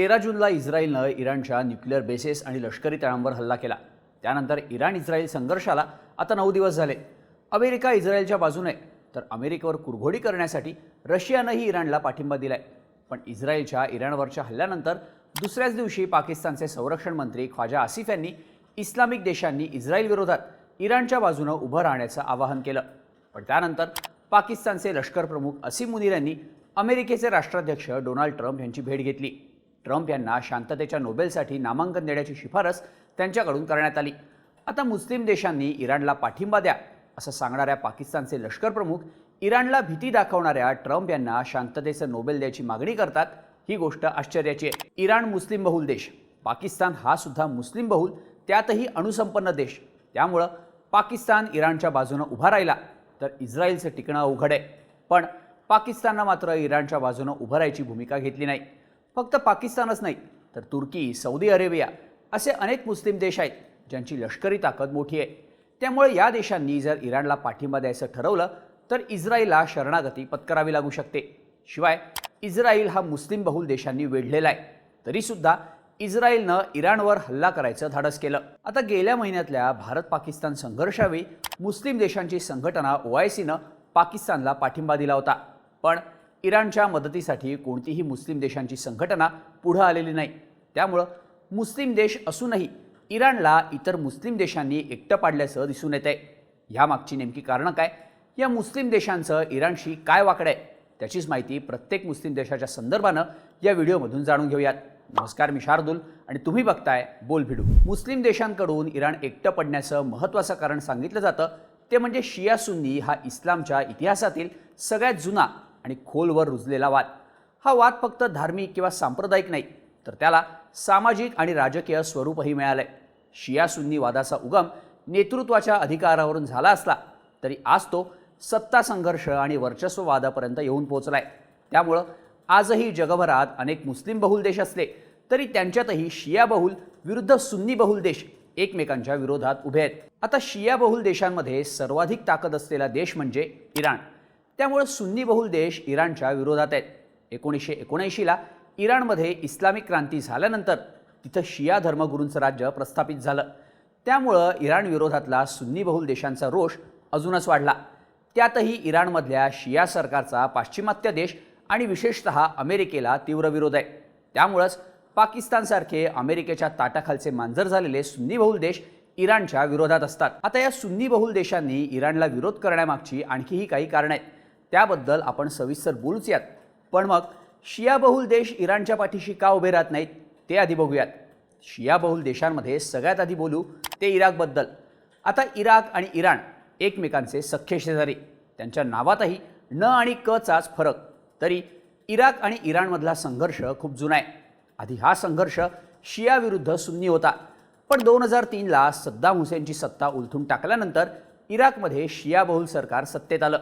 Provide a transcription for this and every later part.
तेरा जूनला इस्रायलनं इराणच्या न्यूक्लिअर बेसेस आणि लष्करी तळांवर हल्ला केला. त्यानंतर इराण इस्रायल संघर्षाला आता नऊ दिवस झाले. अमेरिका इस्रायलच्या बाजूने तर अमेरिकेवर कुरघोडी करण्यासाठी रशियानंही इराणला पाठिंबा दिलाय. पण इस्रायलच्या इराणवरच्या हल्ल्यानंतर दुसऱ्याच दिवशी पाकिस्तानचे संरक्षण मंत्री ख्वाजा आसिफ यांनी इस्लामिक देशांनी इस्रायलविरोधात इराणच्या बाजूनं उभं राहण्याचं आवाहन केलं. पण त्यानंतर पाकिस्तानचे लष्कर प्रमुख असीम मुनीर यांनी अमेरिकेचे राष्ट्राध्यक्ष डोनाल्ड ट्रम्प यांची भेट घेतली. ट्रम्प यांना शांततेच्या नोबेलसाठी नामांकन देण्याची शिफारस त्यांच्याकडून करण्यात आली. आता मुस्लिम देशांनी इराणला पाठिंबा द्या असं सांगणाऱ्या पाकिस्तानचे लष्कर प्रमुख इराणला भीती दाखवणाऱ्या ट्रम्प यांना शांततेचं नोबेल द्यायची मागणी करतात ही गोष्ट आश्चर्याची आहे. इराण मुस्लिम बहुल देश पाकिस्तान हा सुद्धा मुस्लिम बहुल त्यातही अणुसंपन्न देश. त्यामुळं पाकिस्तान इराणच्या बाजूनं उभा राहिला तर इस्रायलचं टिकणं अवघड आहे. पण पाकिस्ताननं मात्र इराणच्या बाजूनं उभं राहायची भूमिका घेतली नाही. फक्त पाकिस्तानच नाही तर तुर्की सौदी अरेबिया असे अनेक मुस्लिम देश आहेत ज्यांची लष्करी ताकद मोठी आहे. त्यामुळे या देशांनी जर इराणला पाठिंबा द्यायचं ठरवलं तर इस्रायलला शरणागती पत्करावी लागू शकते. शिवाय इस्रायल हा मुस्लिम बहुल देशांनी वेढलेला आहे. तरीसुद्धा इस्रायलनं इराणवर हल्ला करायचं धाडस केलं. आता गेल्या महिन्यातल्या भारत पाकिस्तान संघर्षावेळी मुस्लिम देशांची संघटना ओ आय सीनं पाकिस्तानला पाठिंबा दिला होता. पण इराणच्या मदतीसाठी कोणतीही मुस्लिम देशांची संघटना पुढं आलेली नाही. त्यामुळं मुस्लिम देश असूनही इराणला इतर मुस्लिम देशांनी एकटं पाडल्याचं दिसून येत आहे ह्यामागची नेमकी कारणं काय? या मुस्लिम देशांचं इराणशी काय वाकडं आहे? त्याचीच माहिती प्रत्येक मुस्लिम देशाच्या संदर्भानं या व्हिडिओमधून जाणून घेऊयात. नमस्कार मी शार्दुल आणि तुम्ही बघताय बोल भिडू. मुस्लिम देशांकडून इराण एकटं पडण्याचं महत्त्वाचं कारण सांगितलं जातं. ते म्हणजे शिया सुन्नी हा इस्लामच्या इतिहासातील सगळ्यात जुना आणि खोलवर रुजलेला वाद. हा वाद फक्त धार्मिक किंवा सांप्रदायिक नाही तर त्याला सामाजिक आणि राजकीय स्वरूपही मिळालंय. शिया सुन्नी वादाचा उगम नेतृत्वाच्या अधिकारावरून झाला असला तरी आज तो सत्ता संघर्ष आणि वर्चस्ववादापर्यंत येऊन पोहोचलाय त्यामुळं आजही जगभरात अनेक मुस्लिम बहुल देश असले तरी त्यांच्यातही शिया बहुल विरुद्ध सुन्नी बहुल देश एकमेकांच्या विरोधात उभे आहेत. आता शिया बहुल देशांमध्ये सर्वाधिक ताकद असलेला देश म्हणजे इराण. त्यामुळे सुन्नी बहुल देश इराणच्या विरोधात आहेत. एकोणीसशे एकोणऐंशीला इराणमध्ये इस्लामिक क्रांती झाल्यानंतर तिथं शिया धर्मगुरूंचं राज्य प्रस्थापित झालं. त्यामुळं इराण विरोधातला सुन्नी बहुल देशांचा रोष अजूनच वाढला. त्यातही इराणमधल्या शिया सरकारचा पाश्चिमात्य देश आणि विशेषतः अमेरिकेला तीव्र विरोध आहे. त्यामुळंच पाकिस्तानसारखे अमेरिकेच्या ताटाखालचे मांजर झालेले सुन्नी बहुल देश इराणच्या विरोधात असतात. आता या सुन्नी बहुल देशांनी इराणला विरोध करण्यामागची आणखीही काही कारणं आहेत. त्याबद्दल आपण सविस्तर बोलूच यात. पण मग शिया बहुल देश इराणच्या पाठीशी का उभे राहत नाहीत ते आधी बघूयात. शिया बहुल देशांमध्ये सगळ्यात आधी बोलू ते इराकबद्दल. आता इराक आणि इराण एकमेकांचे सख्खे शेजारी. त्यांच्या नावातही न आणि क चाच फरक. तरी इराक आणि इराणमधला संघर्ष खूप जुना आहे. आधी हा संघर्ष शियाविरुद्ध सुन्नी होता. पण दोन हजार तीनला सद्दाम हुसेनची सत्ता उलथून टाकल्यानंतर इराकमध्ये शियाबहुल सरकार सत्तेत आलं.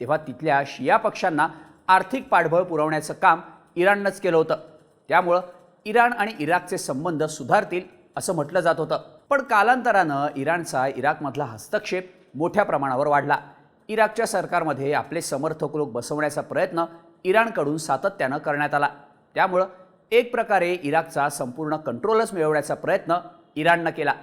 तेव्हा तिथल्या शिया पक्षांना आर्थिक पाठबळ पुरवण्याचं काम इराणनंच केलं होतं. त्यामुळं इराण आणि इराकचे संबंध सुधारतील असं म्हटलं जात होतं. पण कालांतरानं इराणचा इराकमधला हस्तक्षेप मोठ्या प्रमाणावर वाढला. इराकच्या सरकारमध्ये आपले समर्थक लोक बसवण्याचा प्रयत्न इराणकडून सातत्यानं करण्यात आला. त्यामुळं एक प्रकारे इराकचा संपूर्ण कंट्रोलच मिळवण्याचा प्रयत्न इराणनं केला.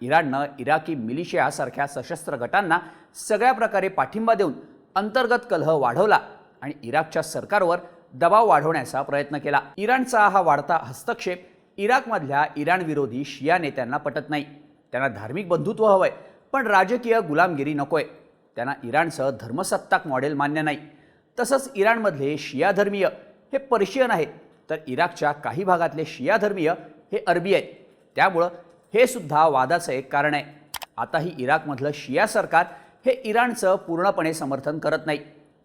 इराणनं इराकी मिलिशियासारख्या सशस्त्र गटांना सगळ्या प्रकारे पाठिंबा देऊन अंतर्गत कलह वाढवला आणि इराकच्या सरकारवर दबाव वाढवण्याचा प्रयत्न केला. इराणचा हा वाढता हस्तक्षेप इराकमधल्या इराण विरोधी शिया नेत्यांना पटत नाही. त्यांना धार्मिक बंधुत्व हवंय पण राजकीय गुलामगिरी नकोय. त्यांना इराणचं धर्मसत्ताक मॉडेल मान्य नाही. तसंच इराणमधले शिया धर्मीय हे पर्शियन आहेत तर इराकच्या काही भागातले शिया धर्मीय हे अरबी आहेत. त्यामुळं हे सुद्धा वादाचं एक कारण आहे. आताही इराकमधलं शिया सरकार हे इराणचं पूर्णपणे समर्थन करत नाही.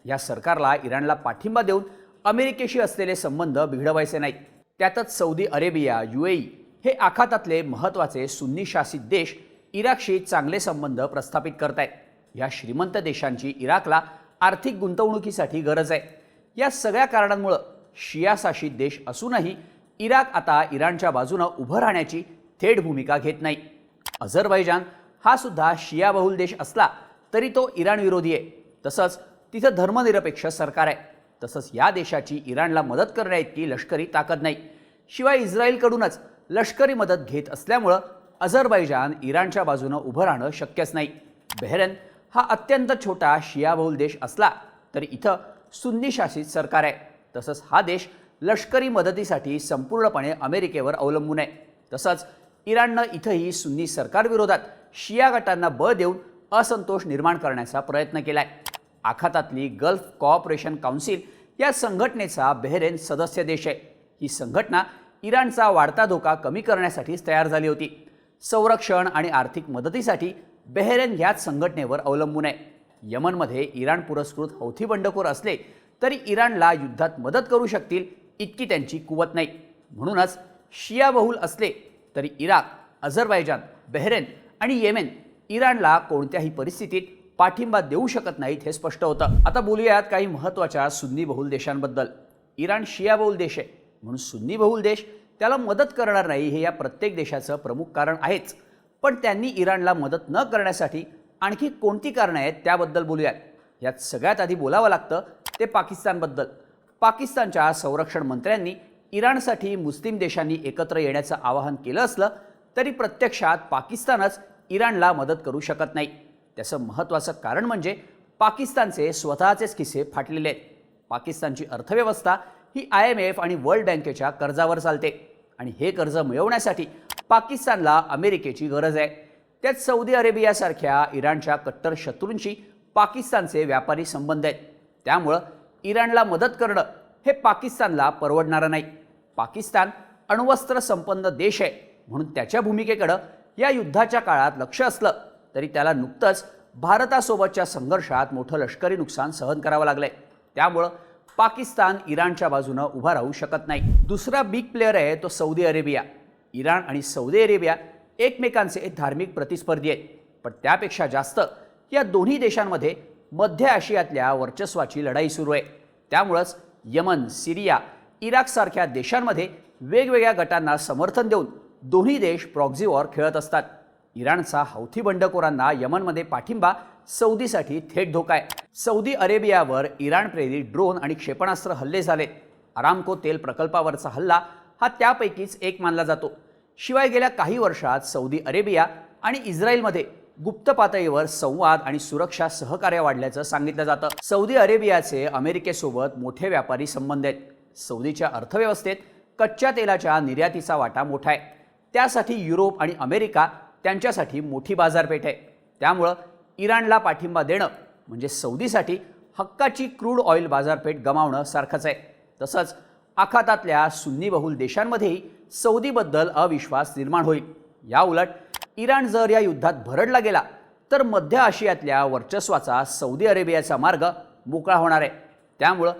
या सरकारला इराणला पाठिंबा देऊन अमेरिकेशी असलेले संबंध बिघडवायचे नाहीत त्यातच सौदी अरेबिया युएई हे आखातातले महत्त्वाचे सुन्नी शासित देश इराकशी चांगले संबंध प्रस्थापित करत आहेत या श्रीमंत देशांची इराकला आर्थिक गुंतवणुकीसाठी गरज आहे. या सगळ्या कारणांमुळं शिया शासित देश असूनही इराक आता इराणच्या बाजूनं उभं राहण्याची थेट भूमिका घेत नाही. अझरबैजान हा सुद्धा शियाबहुल देश असला तरी तो इराण विरोधी आहे. तसंच तिथं धर्मनिरपेक्ष सरकार आहे. तसंच या देशाची इराणला मदत करण्याइतकी लष्करी ताकद नाही. शिवाय इस्रायलकडूनच लष्करी मदत घेत असल्यामुळं अझरबैजान इराणच्या बाजूनं उभं राहणं शक्यच नाही. बहरेन हा अत्यंत छोटा शियाबहुल देश असला तरी इथं सुन्नी शासित सरकार आहे. तसंच हा देश लष्करी मदतीसाठी संपूर्णपणे अमेरिकेवर अवलंबून आहे. तसंच इराणनं इथंही सुन्नी सरकारविरोधात शिया गटांना बळ देऊन असंतोष निर्माण करण्याचा प्रयत्न केला आहे आखातातली गल्फ कॉऑपरेशन काउन्सिल या संघटनेचा बेहरेन सदस्य देश आहे. ही संघटना इराणचा वाढता धोका कमी करण्यासाठीच तयार झाली होती. संरक्षण आणि आर्थिक मदतीसाठी बेहरेन ह्याच संघटनेवर अवलंबून आहे. यमनमध्ये इराण पुरस्कृत हौथी बंडखोर असले तरी इराणला युद्धात मदत करू शकतील इतकी त्यांची कुवत नाही. म्हणूनच शिया बहुल असले तरी इराक अझरबैजान बहरेन आणि येमेन इराणला कोणत्याही परिस्थितीत पाठिंबा देऊ शकत नाहीत हे स्पष्ट होतं. आता बोलूयात काही महत्त्वाच्या सुन्नी बहुल देशांबद्दल. इराण शिया बहुल देश आहे. म्हणून सुन्नी बहुल देश त्याला मदत करणार नाही हे या प्रत्येक देशाचं प्रमुख कारण आहेच. पण त्यांनी इराणला मदत न करण्यासाठी आणखी कोणती कारणं आहेत त्याबद्दल बोलूयात. यात सगळ्यात आधी बोलावं लागतं ते पाकिस्तानबद्दल. पाकिस्तानच्या संरक्षण मंत्र्यांनी इराणसाठी मुस्लिम देशांनी एकत्र येण्याचं आवाहन केलं असलं तरी प्रत्यक्षात पाकिस्तानच इराणला मदत करू शकत नाही. त्याचं महत्त्वाचं कारण म्हणजे पाकिस्तानचे स्वतःचेच किस्से फाटलेले आहेत. पाकिस्तानची अर्थव्यवस्था ही आय एम एफ आणि वर्ल्ड बँकेच्या कर्जावर चालते आणि हे कर्ज मिळवण्यासाठी पाकिस्तानला अमेरिकेची गरज आहे. त्यात सौदी अरेबियासारख्या इराणच्या कट्टर शत्रूंशी पाकिस्तानचे व्यापारी संबंध आहेत. त्यामुळं इराणला मदत करणं हे पाकिस्तानला परवडणारं नाही. पाकिस्तान अण्वस्त्र संपन्न देश आहे म्हणून त्याच्या भूमिकेकडं या युद्धाच्या काळात लक्ष असलं तरी त्याला नुकतंच भारतासोबतच्या संघर्षात मोठं लष्करी नुकसान सहन करावं लागलंय. त्यामुळं पाकिस्तान इराणच्या बाजूनं उभा राहू शकत नाही. दुसरा बिग प्लेअर आहे तो सौदी अरेबिया. इराण आणि सौदी अरेबिया एकमेकांचे धार्मिक प्रतिस्पर्धी आहेत. पण त्यापेक्षा जास्त या दोन्ही देशांमध्ये मध्य आशियातल्या वर्चस्वाची लढाई सुरू आहे. त्यामुळंच यमन सिरिया इराकसारख्या देशांमध्ये वेगवेगळ्या गटांना समर्थन देऊन दोन्ही देश प्रॉक्झी वॉर खेळत असतात. इराणचा हौथी बंडखोरांना यमनमध्ये पाठिंबा सौदीसाठी थेट धोका आहे. सौदी अरेबियावर इराण प्रेरित ड्रोन आणि क्षेपणास्त्र हल्ले झाले. आरामको तेल प्रकल्पावरचा हल्ला हा त्यापैकीच एक मानला जातो. शिवाय गेल्या काही वर्षात सौदी अरेबिया आणि इस्रायलमध्ये गुप्त पातळीवर संवाद आणि सुरक्षा सहकार्य वाढल्याचं सांगितलं जातं. सौदी अरेबियाचे अमेरिकेसोबत मोठे व्यापारी संबंध आहेत. सौदीच्या अर्थव्यवस्थेत कच्च्या तेलाच्या निर्यातीचा वाटा मोठा आहे. त्यासाठी युरोप आणि अमेरिका त्यांच्यासाठी मोठी बाजारपेठ आहे. त्यामुळं इराणला पाठिंबा देणं म्हणजे सौदीसाठी हक्काची क्रूड ऑइल बाजारपेठ गमावणं सारखंच आहे. तसंच आखातातल्या सुन्नी बहुल देशांमध्येही सौदीबद्दल अविश्वास निर्माण होईल. या उलट इराण जर या युद्धात भरडला गेला तर मध्य आशियातल्या वर्चस्वाचा सौदी अरेबियाचा मार्ग मोकळा होणार आहे. त्यामुळं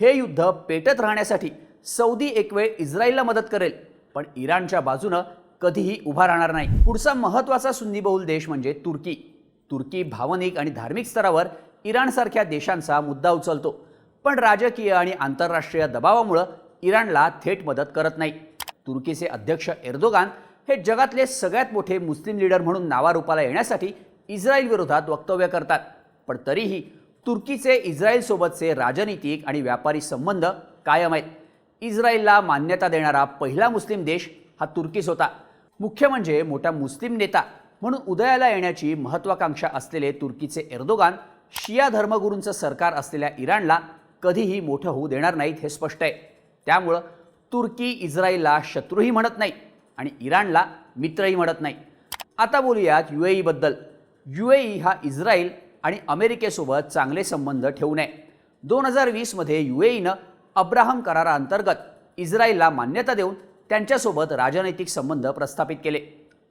हे युद्ध पेटत राहण्यासाठी सौदी एक वेळ इस्रायलला मदत करेल पण इराणच्या बाजूनं कधीही उभा राहणार नाही. पुढचा महत्त्वाचा सुन्नी बहुल देश म्हणजे तुर्की. तुर्की भावनिक आणि धार्मिक स्तरावर इराणसारख्या देशांचा मुद्दा उचलतो. पण राजकीय आणि आंतरराष्ट्रीय दबावामुळं इराणला थेट मदत करत नाही. तुर्कीचे अध्यक्ष एर्दोगान हे जगातले सगळ्यात मोठे मुस्लिम लीडर म्हणून नावारूपाला येण्यासाठी इस्रायल विरोधात वक्तव्य करतात. पण तरीही तुर्कीचे इस्रायलसोबतचे राजनीतिक आणि व्यापारी संबंध कायम आहेत. इस्रायलला मान्यता देणारा पहिला मुस्लिम देश हा तुर्कीच होता. मुख्य म्हणजे मोठा मुस्लिम नेता म्हणून उदयाला येण्याची महत्वाकांक्षा असलेले तुर्कीचे एर्दोगान शिया धर्मगुरूंचं सरकार असलेल्या इराणला कधीही मोठं होऊ देणार नाहीत हे स्पष्ट आहे. त्यामुळं तुर्की इस्रायलला शत्रूही म्हणत नाही आणि इराणला मित्रही म्हणत नाही. आता बोलूयात यू ए ईबद्दल यू ए ई हा इस्रायल आणि अमेरिकेसोबत चांगले संबंध ठेवू नये दोन हजार वीसमध्ये यू ए ईनं अब्राहम कराराअंतर्गत इस्रायलला मान्यता देऊन त्यांच्यासोबत राजनैतिक संबंध प्रस्थापित केले.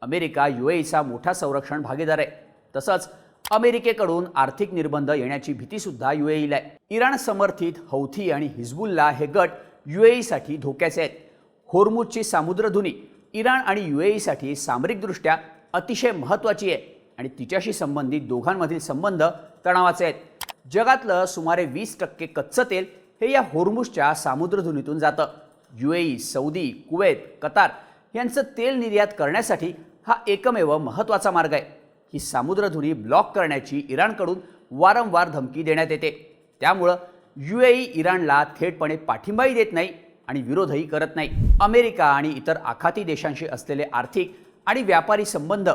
अमेरिका यू ए ईचा मोठा संरक्षण भागीदार आहे. तसंच अमेरिकेकडून आर्थिक निर्बंध येण्याची भीतीसुद्धा यू ए ईला आहे. इराण समर्थित हौथी आणि हिजबुल्ला हे गट यू ए ईसाठी धोक्याचे आहेत. होर्मुजची सामुद्रधुनी इराण आणि यू ए ईसाठी सामरिकदृष्ट्या अतिशय महत्त्वाची आहे आणि तिच्याशी संबंधित दोघांमधील संबंध तणावाचे आहेत. जगातलं सुमारे वीस टक्के कच्चं तेल हे या होर्मुजच्या सामुद्रधुनीतून जातं. U A E Saudi Kuwait Qatar यांचं तेल निर्यात करण्यासाठी हा एकमेव महत्त्वाचा मार्ग आहे. ही सामुद्रधुनी ब्लॉक करण्याची इराणकडून वारंवार धमकी देण्यात येते. त्यामुळं यू ए ई इराणला थेटपणे पाठिंबाही देत नाही आणि विरोधही करत नाही. अमेरिका आणि इतर आखाती देशांशी असलेले आर्थिक आणि व्यापारी संबंध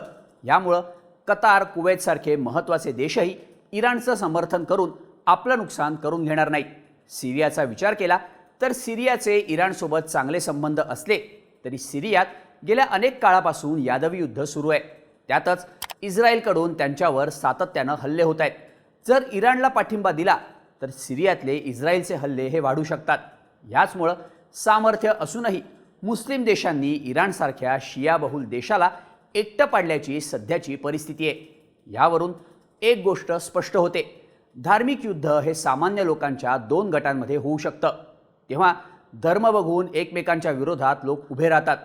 यामुळं कतार कुवैतसारखे महत्त्वाचे देशही इराणचं समर्थन करून आपलं नुकसान करून घेणार नाहीत. सिरियाचा विचार केला तर सिरियाचे इराणसोबत चांगले संबंध असले तरी सिरियात गेल्या अनेक काळापासून यादवी युद्ध सुरू आहे. त्यातच इस्रायलकडून त्यांच्यावर सातत्यानं हल्ले होत आहेत. जर इराणला पाठिंबा दिला तर सिरियातले इस्रायलचे हल्ले हे वाढू शकतात. याचमुळं सामर्थ्य असूनही मुस्लिम देशांनी इराणसारख्या शियाबहुल देशाला एकटं पाडल्याची सध्याची परिस्थिती आहे. यावरून एक गोष्ट स्पष्ट होते. धार्मिक युद्ध हे सामान्य लोकांच्या दोन गटांमध्ये होऊ शकतं. तेव्हा धर्म बघून एकमेकांच्या विरोधात लोक उभे राहतात.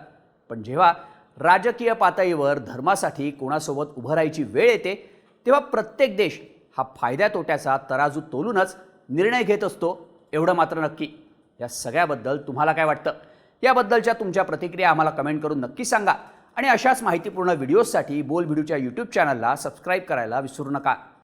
पण जेव्हा राजकीय पातळीवर धर्मासाठी कोणासोबत उभं राहायची वेळ येते तेव्हा प्रत्येक देश हा फायद्या तोट्याचा तराजू तोलूनच निर्णय घेत असतो एवढं मात्र नक्की. या सगळ्याबद्दल तुम्हाला काय वाटतं? याबद्दलच्या तुमच्या प्रतिक्रिया आम्हाला कमेंट करून नक्की सांगा. आणि अशाच माहितीपूर्ण व्हिडिओजसाठी बोल व्हिडिओच्या यूट्यूब चॅनलला सबस्क्राईब करायला विसरू नका.